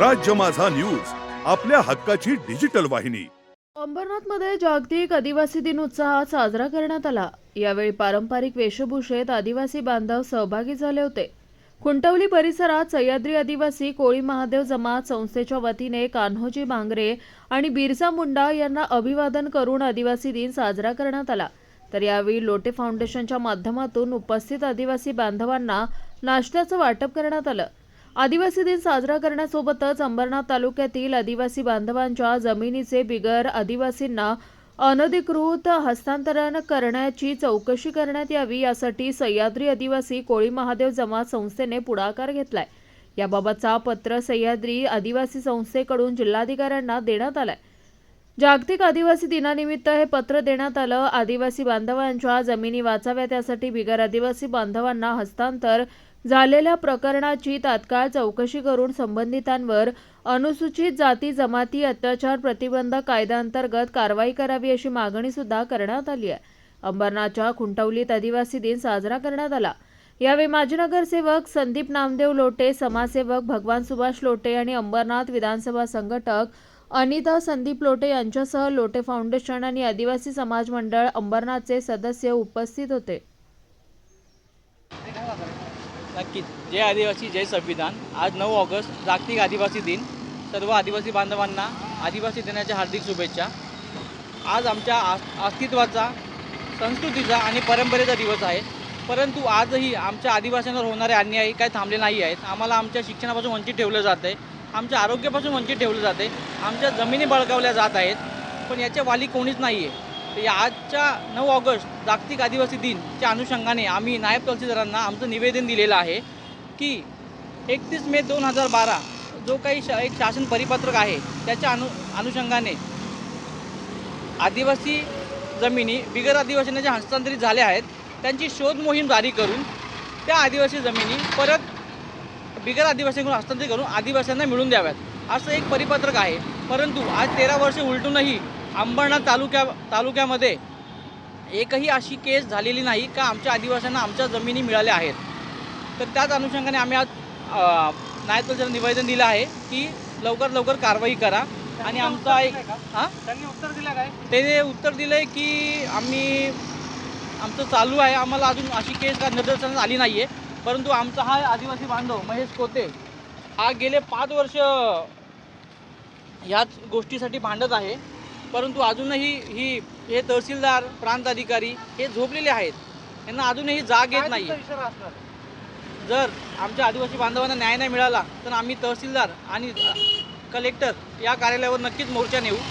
राज्य माझा न्यूज आपल्या हक्काची डिजिटल वाहिनी. अंबरनाथमध्ये जागतिक आदिवासी दिन उत्साहात साजरा करण्यात आला. यावेळी पारंपरिक वेशभूषेत आदिवासी बांधव सहभागी झाले होते. खुंटवली परिसरात सह्याद्री आदिवासी कोळी महादेव जमात संस्थेच्या वतीने कान्होजी भांगरे आणि बिरसा मुंडा यांना अभिवादन करून आदिवासी दिन साजरा करण्यात आला. तर यावेळी लोटे फाउंडेशनच्या माध्यमातून उपस्थित आदिवासी बांधवांना नाश्त्याचं वाटप करण्यात आलं. आदिवासी दिन साजरा करण्यासोबतच अंबरनाथ तालुक्यातील आदिवासी बांधवांच्या जमिनीचे बिगर आदिवासींना अनधिकृत हस्तांतरण करण्याची चौकशी करण्यात यावी यासाठी सह्याद्री आदिवासी कोळी महादेव जमात संस्थेने पुढाकार घेतलाय. याबाबतचा पत्र सह्याद्री आदिवासी संस्थेकडून जिल्हाधिकाऱ्यांना देण्यात आलाय. जागतिक आदिवासी दिनानिमित्त हे पत्र देण्यात आलं. आदिवासी बांधवांच्या जमिनी वाचाव्यात यासाठी बिगर आदिवासी बांधवांना हस्तांतर झालेल्या प्रकरणाची तात्काळ चौकशी करून संबंधितांवर अनुसूचित जाती जमाती अत्याचार प्रतिबंध कायद्याअंतर्गत कारवाई करावी अशी मागणी सुद्धा करण्यात आली आहे. अंबरनाथच्या खुंटवलीत आदिवासी दिन साजरा करण्यात आला. यावेळी माजी नगरसेवक संदीप नामदेव लोटे समाजसेवक भगवान सुभाष लोटे आणि अंबरनाथ विधानसभा संघटक अनिता संदीप लोटे यांच्यासह लोटे फाउंडेशन आणि आदिवासी समाज मंडळ अंबरनाथचे सदस्य उपस्थित होते. नक्कीच. जय आदिवासी जय संविधान. आज नऊ ऑगस्ट जागतिक आदिवासी दिन. सर्व आदिवासी बांधवांना आदिवासी दिनाच्या हार्दिक शुभेच्छा. आज आमच्या आस- अस्तित्वाचा संस्कृतीचा आणि परंपरेचा दिवस आहे. परंतु आजही आमच्या आदिवासींवर होणारे अन्याय काय थांबले नाही आहेत. आम्हाला आमच्या शिक्षणापासून वंचित ठेवलं जात आहे. आमच्या आरोग्यापासून वंचित ठेवलं जाते आमच्या जमिनी बळकावल्या जात आहेत. पण याच्या वाली कोणीच नाही आहे तर या आजच्या नऊ ऑगस्ट जागतिक आदिवासी दिनच्या अनुषंगाने आम्ही नायब तहसीलदारांना आमचं निवेदन दिलेलं आहे की एकतीस मे दोन हजार बारा जो काही शा एक शासन परिपत्रक आहे त्याच्या अनु अनुषंगाने आदिवासी जमिनी बिगर आदिवासींना ज्या हस्तांतरित झाल्या आहेत त्यांची शोध मोहीम जारी करून त्या आदिवासी जमिनी परत बिगर आदिवासींकडून हस्तांतरित करून आदिवासींना मिळून द्याव्यात. असं एक परिपत्रक आहे. परंतु आज तेरा वर्ष उलटूनही अंबरनाथ तालुक्या तालुक्यामध्ये एकही अशी केस झालेली नाही का आमच्या आदिवासींना आमच्या जमिनी मिळाल्या आहेत. तर त्याच अनुषंगाने आम्ही आज तहसीलदार निवेदन दिलं आहे की लवकर लवकर कारवाई करा. आणि आमचा एक हां? त्यांनी उत्तर दिलं काय? ते उत्तर दिलं आहे की आम्ही आमचं चालू आहे. आम्हाला अजून अशी केस का निदर्शनास आली नाही आहे परंतु आमचा हा आदिवासी बांधव महेश कोते हा गेले पाच वर्ष ह्याच गोष्टीसाठी भांडत आहे. परंतु अजूनही ही हे तहसीलदार प्रांत अधिकारी हे झोपलेले आहेत. यांना अजूनही जाग येत नाही जर आमच्या आदिवासी बांधवांना न्याय नाही मिळाला तर आम्ही तहसीलदार आणि कलेक्टर या कार्यालयावर नक्कीच मोर्चा नेऊ.